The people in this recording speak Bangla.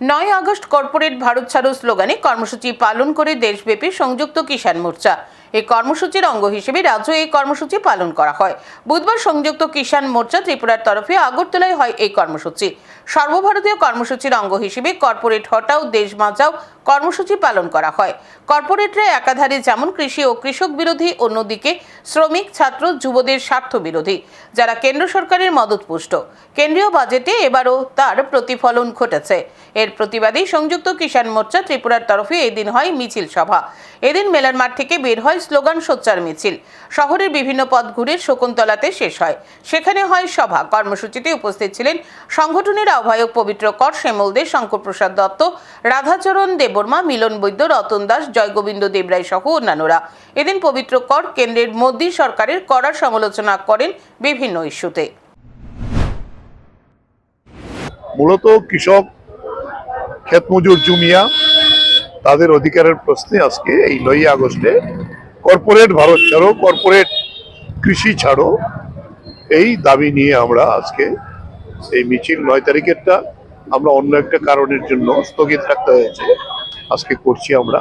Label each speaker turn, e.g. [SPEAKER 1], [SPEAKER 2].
[SPEAKER 1] নয় আগস্ট কর্পোরেট ভারত ছাড়ো স্লোগানে কর্মসূচি পালন করে দেশব্যাপী সংযুক্ত কিষাণ মোর্চা। এই কর্মসূচির অঙ্গ হিসেবে রাজ্য এই কর্মসূচি পালন করা হয়। বুধবার সংযুক্ত কিষাণ মোর্চা ত্রিপুরার তরফে আগরতলায় হয় এই কর্মসূচি। সর্বভারতীয় কর্মসূচির অঙ্গ হিসেবে কর্পোরেট হটাও দেশ বাঁচাও কর্মসূচি পালন করা হয়। কর্পোরেটরা একাধারে যেমন কৃষি ও কৃষক বিরোধী, অন্যদিকে শ্রমিক, ছাত্র, যুবদের স্বার্থ বিরোধী, যারা কেন্দ্র সরকারের মদতপুষ্ট। কেন্দ্রীয় বাজেটে এবারও তার প্রতিফলন ঘটেছে। এর প্রতিবাদে সংযুক্ত কিষাণ মোর্চা ত্রিপুরার তরফে এদিন হয় মিছিল সভা। এদিন মেলার মাঠ থেকে বের হয় স্লোগান সোচ্চার মিছিল। শহরের বিভিন্ন পথ ঘুরে শকুন্তলাতে শেষ হয়। সেখানে হয় সভা। কর্মসূচিতে উপস্থিত ছিলেন সংগঠনের আহ্বায়ক পবিত্র কর শ্যামল দে, শঙ্কর প্রসাদ দত্ত, রাধাচরণ দেববর্মা, মিলন বৈদ্য, রতন দাস, জয়গোবিন্দ দেবরায় সহ অন্যান্যরা। এদিন পবিত্র কর কেন্দ্রের মোদী সরকারের কড়া সমালোচনা করেন বিভিন্ন ইস্যুতে।
[SPEAKER 2] মূলত কৃষক ক্ষেতমজুর জুমিয়া তাদের অধিকারের প্রশ্নে আজকে এই নয় আগস্টে কর্পোরেট ভারত ছাড়ো, কর্পোরেট কৃষি ছাড়ো, এই দাবি নিয়ে আমরা আজকে এই মিছিল নয় তারিখেরটা আমরা অন্য একটা কারণের জন্য স্থগিত রাখতে হয়েছে। আজকে করছি আমরা।